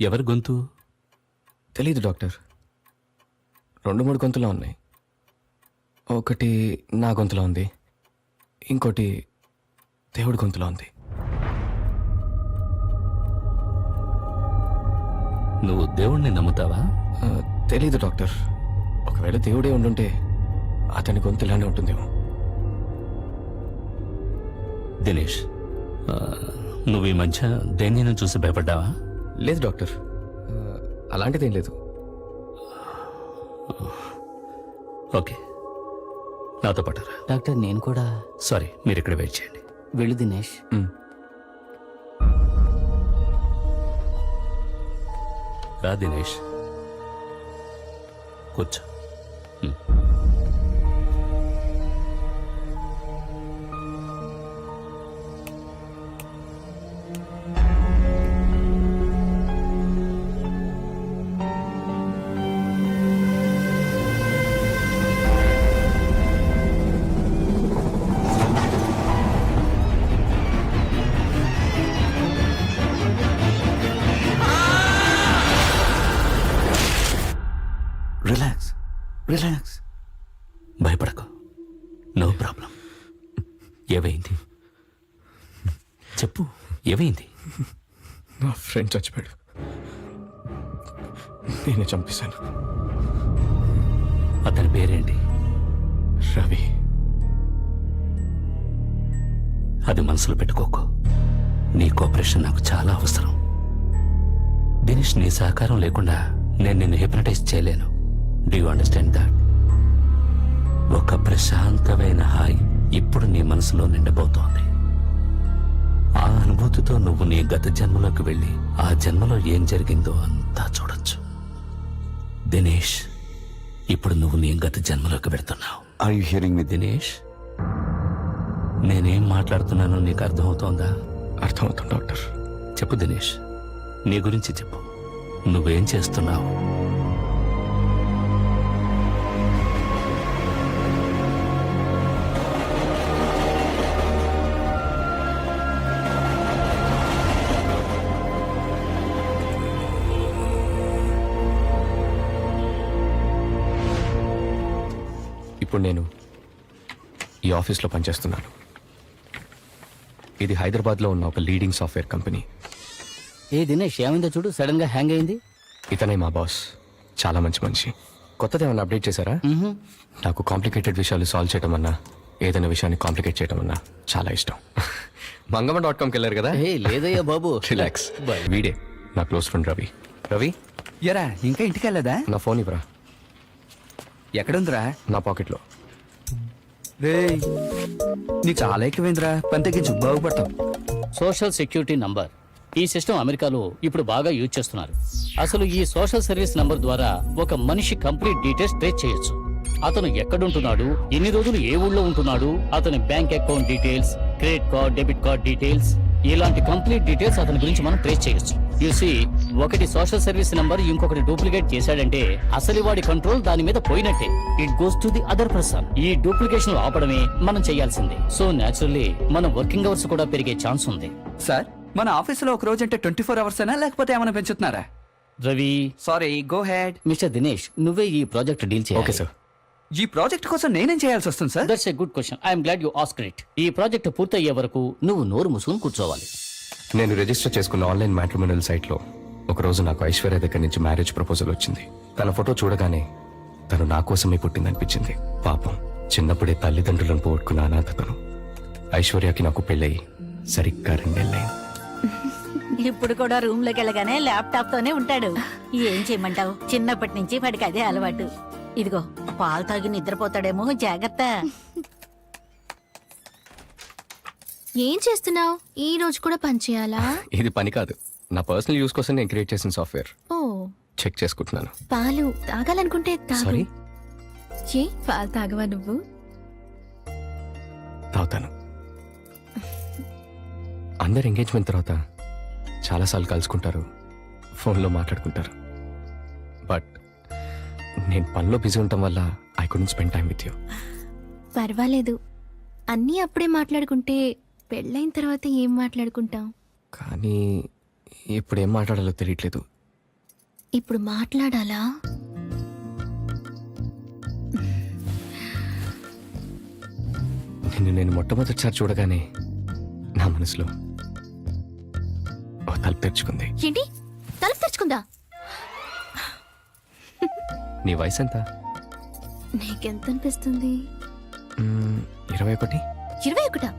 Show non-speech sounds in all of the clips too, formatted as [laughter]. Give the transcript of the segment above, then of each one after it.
ఎవరి గొంతు? తెలీదు డాక్టర్. రెండు మూడు గొంతులో ఉన్నాయి. ఒకటి నా గొంతులో ఉంది. ఇంకోటి దేవుడి గొంతులో ఉంది. నువ్వు దేవుణ్ణి నమ్ముతావా? ఆ, తెలీదు డాక్టర్. ఒకవేళ దేవుడే ఉండుంటే అతని గొంతు ఇలానే ఉంటుందేమో. దినేష్ ఆ, నువ్వు ఈ మధ్య దేనిని చూసి భయపడ్డావా? లేదు డాక్టర్. అలాంటిదేం లేదు. ఓకే. నాతో పడరా డాక్టర్ నేను కూడా సారీ మీరు ఇక్కడ వెయిట్ చేయండి. వెళ్ళు దినేష్. రా దినేష్. కూర్చో. రిలాక్స్ రిలాక్స్ భయపడకు. నో ప్రాబ్లం ఏమైంది? చెప్పు ఏమైంది? నా ఫ్రెండ్ చచ్చిపోయాడు. నేనే చంపేశాను. అతని పేరేంటి? రవి. అది మనసులో పెట్టుకోకు. నీ కోఆపరేషన్ నాకు చాలా అవసరం. దినేష్ నీ సహకారం లేకుండా నేను నిన్ను హిప్నటైజ్ చేయలేను. డూ యూ అండర్స్టాండ్ దాట్ ఒక ప్రశాంతమైన హాయి ఇప్పుడు నీ మనసులో నిండబోతోంది. ఆ అనుభూతితో నువ్వు నీ గత జన్మలోకి వెళ్ళి ఆ జన్మలో ఏం జరిగిందో అంతా చూడొచ్చు. దినేష్ ఇప్పుడు నువ్వు నీ గత జన్మలోకి వెళ్తున్నావు. Are you hearing me Dinesh నేనేం మాట్లాడుతున్నానో నీకు అర్థమవుతోందా? అర్థమవుతుంది డాక్టర్. చెప్పు దినేష్ నీ గురించి చెప్పు. నువ్వేం చేస్తున్నావు? ఇప్పుడు నేను ఈ ఆఫీస్లో పనిచేస్తున్నాను. ఇది హైదరాబాద్లో ఉన్న ఒక లీడింగ్ సాఫ్ట్వేర్ కంపెనీ ఏ దినేష్ ఏమైందో చూడు సడన్గా హ్యాంగ్ అయింది. ఇతనే మా బాస్ చాలా మంచి మనిషి. కొత్తది ఏమన్నా అప్డేట్ చేశారా. నాకు కాంప్లికేటెడ్ విషయాలు సాల్వ్ చేయడం అన్నా ఏదైనా విషయాన్ని కాంప్లికేట్ చేయడం అన్నా చాలా ఇష్టం. మంగమ్మ డాట్ కామ్కి వెళ్ళారు కదా? ఏ లేదయ్యా బాబు. రిలాక్స్ వీడే నా క్లోజ్ ఫ్రెండ్ రవి. రవి? ఎరా ఇంకా ఇంటికి వెళ్ళదా? నా ఫోన్ ఇవ్వరా? ఎక్కడుందిరా? నా పాకెట్లో. రే నీకు చాలా ఎక్కువైందిరా. పని తగ్గించు బాగుపడతావు సోషల్ సెక్యూరిటీ నంబర్. ఈ సిస్టమ్ అమెరికాలో ఇప్పుడు బాగా యూజ్ చేస్తున్నారు. అసలు ఈ సోషల్ సర్వీస్ నంబర్ ద్వారా ఒక మనిషి కంప్లీట్ డీటెయిల్స్ ట్రేస్ చేయొచ్చు. అతను ఎక్కడుంటున్నాడు? ఎన్ని రోజులు ఏ ఊళ్ళో ఉంటున్నాడు? అతని bank account details credit card debit card details ఇలాంటి కంప్లీట్ డీటెయిల్స్ అతని గురించి మనం ట్రేస్ చేయొచ్చు. యూసి ఒకటి సోషల్ సర్వీస్ నంబర్ ఇంకొకటి డూప్లికేట్ చేశాడంటే అసలు వాడి కంట్రోల్ దాని మీద పోయినట్టే. It goes to the other person ఈ డూప్లికేషన్ ఆపడమే మనం చేయాల్సిందే. సో నేచురల్లీ మన వర్కింగ్ అవర్స్ కూడా పెరిగే ఛాన్స్ ఉంది. సార్ మన ఆఫీసులో ఒక రోజు అంటే ట్వంటీ ఫోర్ అవర్స్ అయినా లేకపోతే ఏమైనా పెంచుతున్నారా? Ravi. Sorry go ahead mister Dinesh నువ్వే ఈ ప్రాజెక్ట్ డీల్ చేయాలి. ఓకే సార్ ఈ ప్రాజెక్ట్ కోసం నేనేం చేయాల్సి వస్తుంది sir that's a good question I'm glad you ask it ఈ ప్రాజెక్ట్ పూర్తయ్యే వరకు నువ్వు నోరు మూసుకుని కూర్చోవాలి. నేను రిజిస్టర్ చేసుకున్న ఆన్లైన్ మ్యాట్రిమోనియల్ సైట్లో ఒకరోజు నాకు ఐశ్వర్య దగ్గర నుంచి మ్యారేజ్ ప్రపోజల్ వచ్చింది. తన ఫోటో చూడగానే తను నా కోసమే పుట్టిందనిపించింది. పాపం చిన్నప్పుడే తల్లిదండ్రులను పోగొట్టుకున్న అనాథతను. ఐశ్వర్యకి నాకు పెళ్ళయి సరిగ్గా రెండేళ్ళైంది. ఇప్పుడు కూడా రూమ్లోకి వెళ్ళగానే ల్యాప్టాప్ తోనే ఉంటాడు. ఏం చేయమంటావు? చిన్నప్పటి నుంచి వాడికి అదే అలవాటు. ఇదిగో పాలు తాగి నిద్రపోతాడేమో జాగ్రత్త. ఏం చేస్తున్నావు? ఈ రోజు కూడా పని చేయాలా? ఇది పని కాదు. నా పర్సనల్ యూస్ కోసం నేను క్రియేట్ చేసిన సాఫ్ట్వేర్. ఓ. చెక్ చేసుకుంటున్నాను. పాలు తాగాలనుకుంటే తాగు. సారీ? ఏ పాలు తాగవా నువ్వు? తాగుతాను. అందరు ఎంగేజ్మెంట్ తర్వాత చాలాసార్లు కలుసుకుంటారు. ఫోన్లో మాట్లాడుకుంటారు. బట్ నేను పనిలో బిజీ ఉండటం వల్ల I couldn't spend time with you పర్వాలేదు. అన్నీ అప్పుడే మాట్లాడుకుంటే పెళ్ళైన తర్వాత ఏం మాట్లాడుకుంటాం? కానీ ఇప్పుడు ఏం మాట్లాడాలో తెలియట్లేదు. ఇప్పుడు మాట్లాడాలా? నిన్ను నేను మొట్టమొదటిసారి చూడగానే నా మనసులో ఓ తలుపు తెరుచుకుంది. ఏంటి? తలుపు తెరుచుకుందా? నీ వయసు ఎంత? నీకెంత అనిపిస్తుంది? ఇరవై ఒకటి. ఇరవై ఒకటా?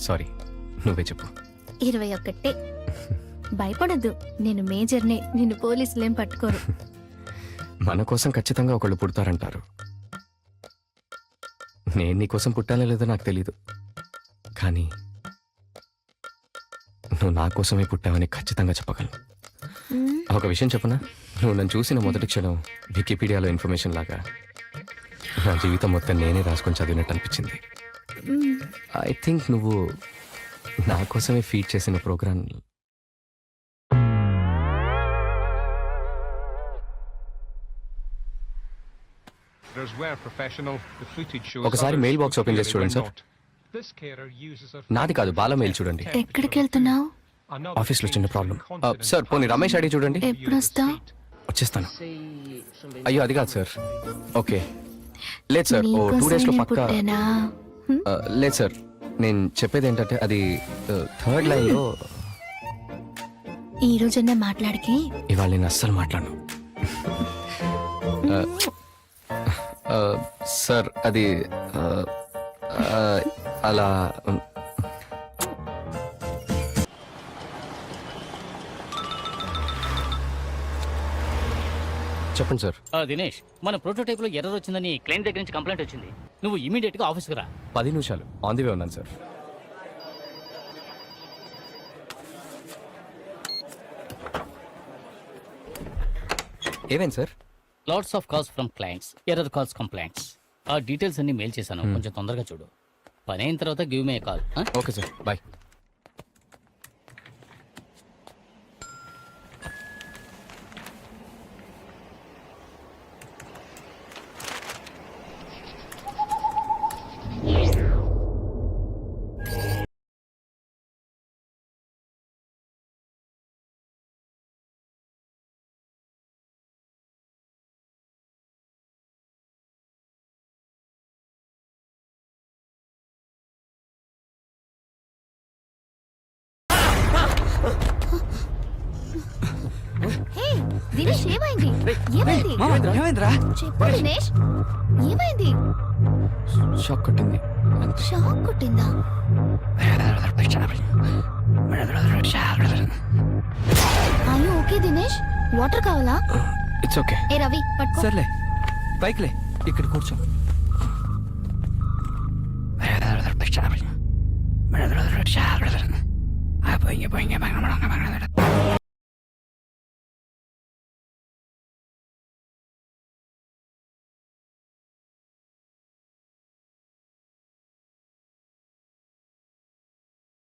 సారీ నువ్వే చెప్పు. ఇరవై ఒకటే భయపడద్దు. నేను మేజర్నే నిన్ను పోలీసులేం పట్టుకోరు. [laughs] మన కోసం ఖచ్చితంగా ఒకళ్ళు పుడతారంటారు. నేను నీ కోసం పుట్టానో లేదో నాకు తెలీదు. కానీ నువ్వు నా కోసమే పుట్టావని ఖచ్చితంగా చెప్పగలను. ఒక విషయం చెప్పనా? నువ్వు నన్ను చూసిన మొదటి క్షణం వికీపీడియాలో ఇన్ఫర్మేషన్ లాగా నా జీవితం మొత్తం నేనే రాసుకొని చదివినట్టు అనిపించింది. ఐ థింక్ నువ్వు నా కోసమే ఫీడ్ చేసిన ప్రోగ్రామ్ ఒకసారి మెయిల్ బాక్స్ ఓపెన్ చేసి చూడండి సార్. నాది కాదు బాల మెయిల్ చూడండి. ఎక్కడికి వెళ్తున్నావు ఆఫీస్లో చిన్న ప్రాబ్లం సార్ పోనీ రమేష్ అడిగి చూడండి. ఎప్పుడు వస్తావు వచ్చేస్తాను. అయ్యో అది కాదు సార్ ఓకే లేదు సార్ ఓ టూ డేస్లో పక్కా లేదు సార్ నేను చెప్పేది ఏంటంటే అది థర్డ్ లైన్లో ఈ రోజన్నా మాట్లాడికి? ఇవాళ నేను అస్సలు మాట్లాడను. సార్ అది అలా చెప్పండి సార్. ఆ, దినేష్ మన ప్రోటోటైప్లో ఎర్రర్ వచ్చిందని క్లయింట్ దగ్గర నుంచి కంప్లైంట్ వచ్చింది. నువ్వు ఇమీడియట్గా ఆఫీస్కి రా. పది నిమిషాలు. ఆన్ ది వే ఉన్నాను సార్. ఏమైంది sir? Lots of calls from clients error calls complaints ఆ డీటెయిల్స్ అన్ని మెయిల్ చేశాను. కొంచెం తొందరగా చూడు. పని అయిన తర్వాత give me call okay sir bye hey Dinesh ఏమైంది? ఏమైంది? ఏమైందిరా? చెప్పు దినేష్ ఏమైంది? షాక్ కొట్టింది. షాక్ కొట్టిందా? అయ్యో ఓకే దినేష్ వాటర్ కావాలా? ఇట్స్ ఓకే ఏ రవి పట్టుకో. సర్లే. పైకిలే ఇక్కడ కూర్చో. ഭയങ്കര ഭയങ്കര ഭയങ്കര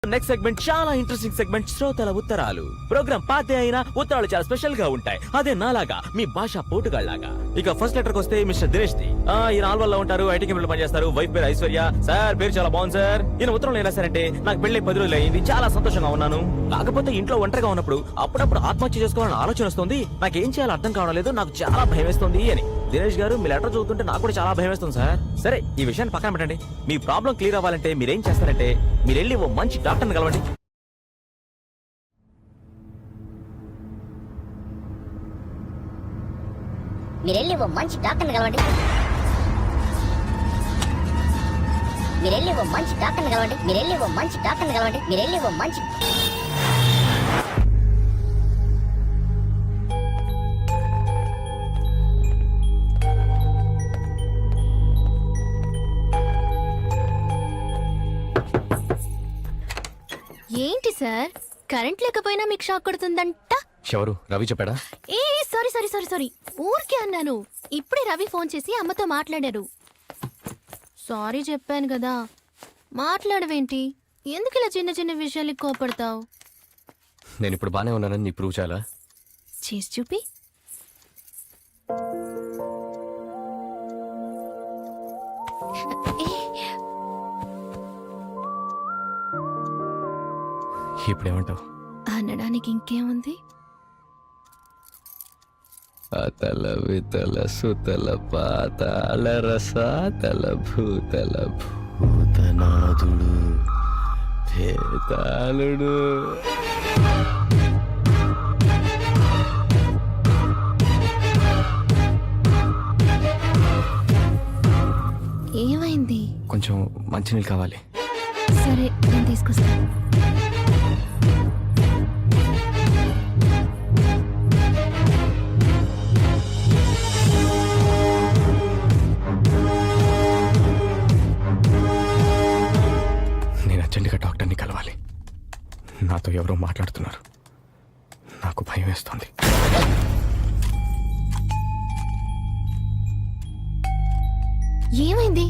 నెక్స్ట్ సెగ్మెంట్ చాలా ఇంట్రెస్టింగ్ సెగ్మెంట్ శ్రోతల ఉత్తరాలు. ప్రోగ్రామ్ పాతే అయినా ఉత్తరాలు చాలా స్పెషల్గా ఉంటాయి. అదే నాలాగా మీ భాష పోటుగాళ్ళలాగా. ఇక ఫస్ట్ లెటర్ వస్తే మిస్టర్ దినేష్ ది ఆ, నాలుగు ఉంటారు ఐటీ కంపెనీలో పనిచేస్తారు వైఫ్ పేరు ఐశ్వర్య. సార్ పేరు చాలా బాగుంది సార్. ఈయన ఉత్తరంలో ఎలా రాశారంటే నాకు పెళ్ళి పది రోజులు అయింది చాలా సంతోషంగా ఉన్నాను. కాకపోతే ఇంట్లో ఒంటరిగా ఉన్నప్పుడు అప్పుడప్పుడు ఆత్మహత్య చేసుకోవాలని ఆలోచన వస్తుంది. నాకు ఏం చేయాలో అర్థం కావడం లేదు నాకు చాలా భయం వేస్తుంది అని. దినేష్ గారు మీ లెటర్ చదువుతుంటే నాకు కూడా చాలా భయం వేస్తుంది సార్. సరే ఈ విషయాన్ని పక్కన పెట్టండి. మీ ప్రాబ్లం క్లియర్ అవ్వాలంటే మీరేం చేస్తారంటే మీరు వెళ్ళి ఓ మంచి డాక్టర్ని కలవండి. మీరెళ్ళి ఓ మంచి డాక్టర్ని కలవండి. మీరెళ్ళి ఓ మంచి డాక్టర్ని కలవండి. మీరెళ్ళి ఓ మంచి డాక్టర్ని కలవండి. మీరెళ్ళి ఓ మంచి సార్ కరెంట్ లేకపోయినా మీకు షాక్ కొడుతుందంట. ఎవరు? రవి చెప్పాడా? ఏ సారీ సారీ సారీ సారీ. ఊరికే అన్నాను. ఇప్పుడే రవి ఫోన్ చేసి అమ్మతో మాట్లాడారు. సారీ చెప్పాను కదా. మాట్లాడవేంటి? ఎందుకు ఇలా చిన్న చిన్న విషయాలకి కోపడతావు? నేను ఇప్పుడు బానే ఉన్నానని నీ ప్రూవ్ చేయాలా? చేసి చూపి. ఇప్పుడేమంటావు? అనడానికి ఇంకేముంది? అతల వితల సుతల పాతాళ రసాతల భూతల భూతనాథుడు భేతాళుడు ఏమైంది? కొంచెం మంచినీళ్ళు కావాలి. సరే నేను తీసుకొస్తాను. ఎవరో మాట్లాడుతున్నారు. నాకు భయం వేస్తోంది. ఏమైంది?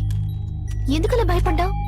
ఎందుకలా భయపడ్డావు?